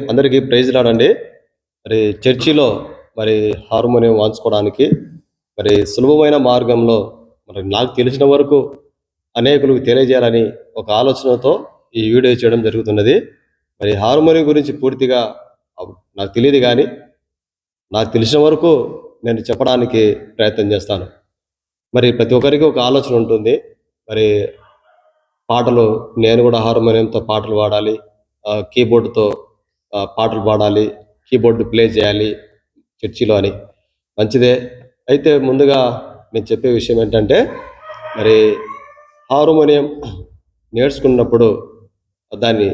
అందరికీ ప్రైజ్ రాడండి మరి చర్చిలో మరి హార్మోనియం వాంచుకోవడానికి మరి సులభమైన మార్గంలో మరి నాకు తెలిసిన వరకు అనేకులకు తెలియజేయాలని ఒక ఆలోచనతో ఈ వీడియో చేయడం జరుగుతున్నది. మరి హార్మోనియం గురించి పూర్తిగా నాకు తెలియదు కానీ నాకు తెలిసిన వరకు నేను చెప్పడానికి ప్రయత్నం చేస్తాను. మరి ప్రతి ఒక్కరికి ఒక ఆలోచన ఉంటుంది. మరి పాటలు నేను కూడా హార్మోనియంతో పాటలు పాడాలి. కీబోర్డ్తో కీబోర్డుతో పాటలు పాడాలి కీబోర్డు ప్లే చేయాలి చర్చిలో అని. మంచిదే. అయితే ముందుగా నేను చెప్పే విషయం ఏంటంటే మరి హార్మోనియం నేర్చుకున్నప్పుడు దాన్ని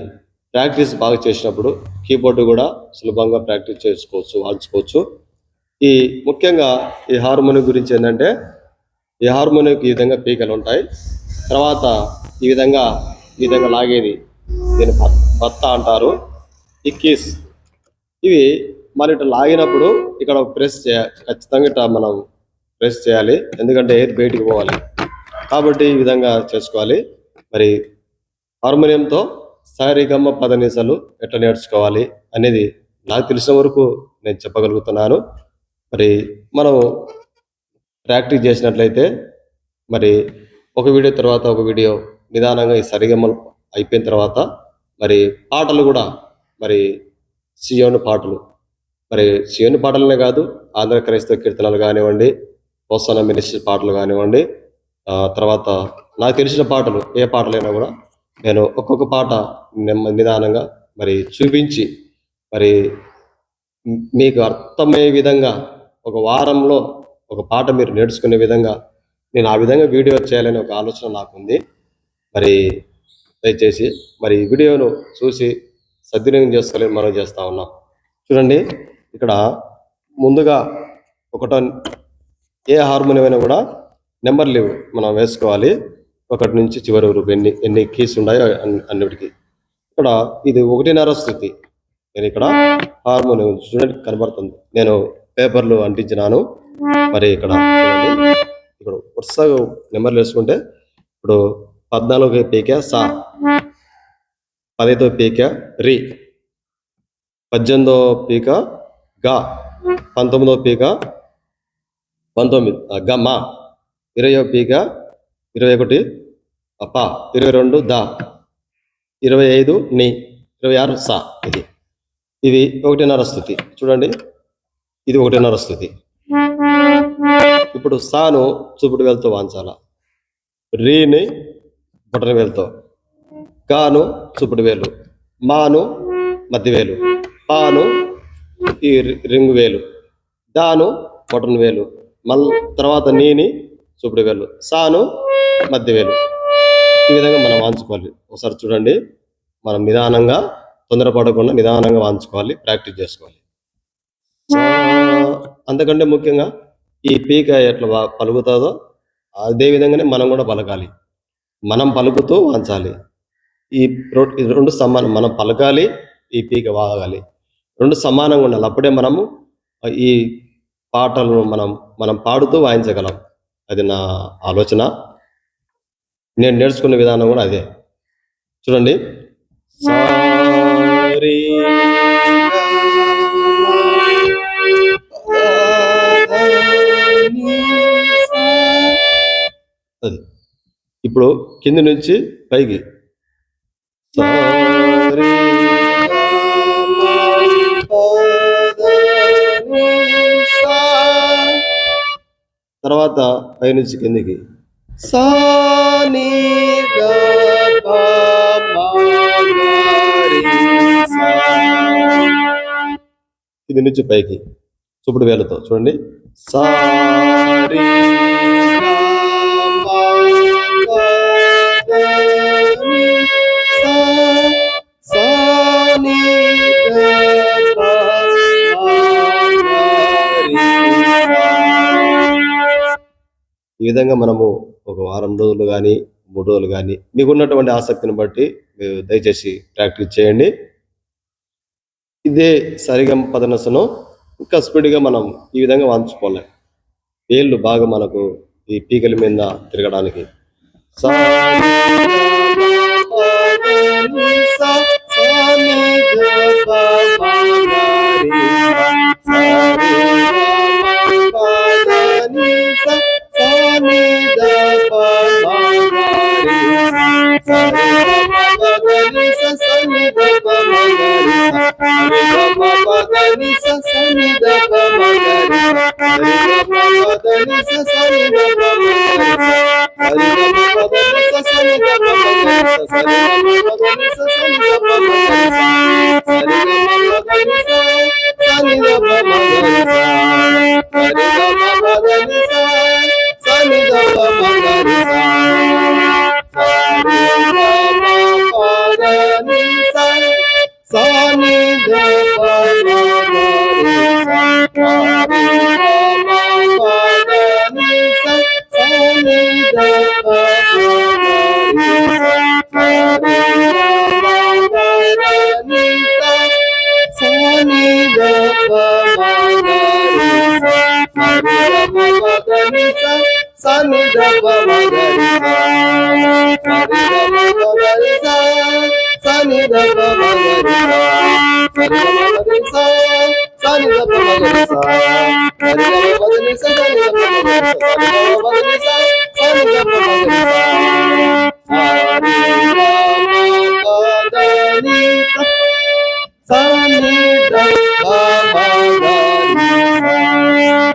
ప్రాక్టీస్ బాగా చేసినప్పుడు కీబోర్డు కూడా సులభంగా ప్రాక్టీస్ చేసుకోవచ్చు వాడుకోవచ్చు ఈ ముఖ్యంగా ఈ హార్మోనియం గురించి ఏంటంటే ఈ హార్మోనియంకి ఈ విధంగా పీకలు ఉంటాయి. తర్వాత ఈ విధంగా ఈ విధంగా లాగేది దీని భత్త అంటారు. ఈ కీస్ ఇవి మరి ఇట్లా లాగినప్పుడు ఇక్కడ ప్రెస్ చేయాలి ఖచ్చితంగా ఇట్లా మనం ప్రెస్ చేయాలి. ఎందుకంటే ఎయిర్ బయటికి పోవాలి. కాబట్టి ఈ విధంగా చేసుకోవాలి. మరి హార్మోనియంతో సారిగమ్మ పదనిసలు ఎట్లా నేర్చుకోవాలి అనేది నాకు తెలిసిన వరకు నేను చెప్పగలుగుతున్నాను. మరి మనం ప్రాక్టీస్ చేసినట్లయితే మరి ఒక వీడియో తర్వాత ఒక వీడియో నిదానంగా ఈ సరిగమ్మలు అయిపోయిన తర్వాత మరి పాటలు కూడా మరి సియోను పాటలు. మరి సియోను పాటలనే కాదు ఆంధ్ర క్రైస్తవ కీర్తనలు కానివ్వండి హోసన మినిస్టర్ పాటలు కానివ్వండి తర్వాత నాకు తెలిసిన పాటలు ఏ పాటలైనా కూడా నేను ఒక్కొక్క పాట నెమ్మ నిదానంగా మరి చూపించి మరి మీకు అర్థమయ్యే విధంగా ఒక వారంలో ఒక పాట మీరు నేర్చుకునే విధంగా నేను ఆ విధంగా వీడియో చేయాలని ఒక ఆలోచన నాకుంది. మరి దయచేసి మరి ఈ వీడియోను చూసి సద్వినియోగం చేసుకోవాలని మనం చేస్తా ఉన్నాం. చూడండి ఇక్కడ ముందుగా ఒకటో ఏ హార్మోనియం కూడా కూడా లేవు మనం వేసుకోవాలి. ఒకటి నుంచి చివరి వరకు ఎన్ని ఎన్ని కీస్ ఉన్నాయో అన్నిటికి అన్నిటికీ. ఇక్కడ ఇది ఒకటిన్నర స్థుతి నేను ఇక్కడ హార్మోనియం చూడండి కనబడుతుంది. నేను పేపర్లు అంటించినాను. మరి ఇక్కడ చూడండి ఇక్కడ వరుసగా నెంబర్లు వేసుకుంటే ఇప్పుడు పద్నాలుగు పీకే సా. పదైదో పీక రి. పద్దెనిమిదో పీక గా. పంతొమ్మిదో పీక పంతొమ్మిది ఆ, గ మా. ఇరవయో పీక ఇరవై ఒకటి అప్ప ఇరవై రెండు ద. ఇరవై ఐదు ని. ఇరవై ఆరు సా. ఇది. ఇది ఒకటిన్నర స్థుతి. చూడండి. ఇది ఒకటిన్నర స్థుతి. ఇప్పుడు సాను చూపుడు వెళ్తూ వాంచాల. రీని బొటన వెళ్తూ గాను చూపుడు వేలు మాను మధ్యవేలు పాను ఈ రి- రింగు వేలు దాను బొటన వేలు మళ్ళీ తర్వాత నీని చూపుడు వేలు సాను మధ్య వేలు ఈ విధంగా మనం వాంచుకోవాలి. ఒకసారి చూడండి. మనం నిదానంగా తొందరపడకుండా నిదానంగా వాంచుకోవాలి ప్రాక్టీస్ చేసుకోవాలి. అంతకంటే ముఖ్యంగా ఈ పీక ఎట్లా పలుకుతుందో అదే విధంగానే మనం కూడా పలకాలి. మనం పలుకుతూ వాంచాలి. ఈ ఈ రెండు సమానం మనం పలకాలి ఈ పీక వాగాలి. రెండు సమానంగా ఉండాలి. అప్పుడే మనము ఈ పాటలను మనం మనం పాడుతూ వాయించగలం. అది నా ఆలోచన. నేను నేర్చుకున్న విధానం కూడా అదే. చూడండి. సారీ. అది. ఇప్పుడు కింది నుంచి పైకి. సారీ తర్వాత పైనుంచి కిందికి. సాని కింది నుంచి పైకి. చూపుడు వేలతో చూడండి. సారీ ఈ విధంగా మనము ఒక వారం రోజులు కానీ మూడు రోజులు కానీ మీకు ఉన్నటువంటి ఆసక్తిని బట్టి మీరు దయచేసి ప్రాక్టీస్ చేయండి. ఇదే సరిగం పదనసను ఇంకా స్పీడ్గా మనం ఈ విధంగా వాంచుకోవాలి. వేళ్ళు బాగా మనకు ఈ పీకల మీద తిరగడానికి. సా Thank you. సన్నిధ సన్నిధ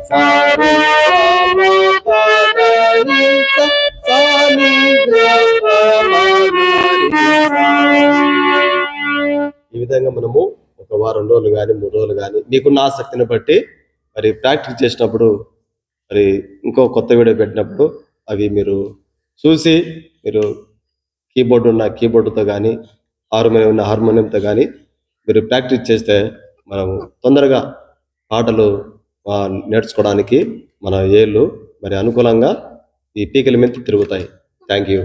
Sorry. విధంగా మనము ఒక వారం రోజులు కానీ మూడు రోజులు కానీ మీకున్న ఆసక్తిని బట్టి మరి ప్రాక్టీస్ చేసినప్పుడు మరి ఇంకో కొత్త వీడియో పెట్టినప్పుడు అవి మీరు చూసి మీరు కీబోర్డ్ ఉన్న కీబోర్డుతో కానీ హార్మోనియం ఉన్న హార్మోనియంతో కానీ మీరు ప్రాక్టీస్ చేస్తే మనం తొందరగా పాటలు నేర్చుకోవడానికి మన ఏళ్ళు మరి అనుకూలంగా ఈ పీకల మీద తిరుగుతాయి. Thank you.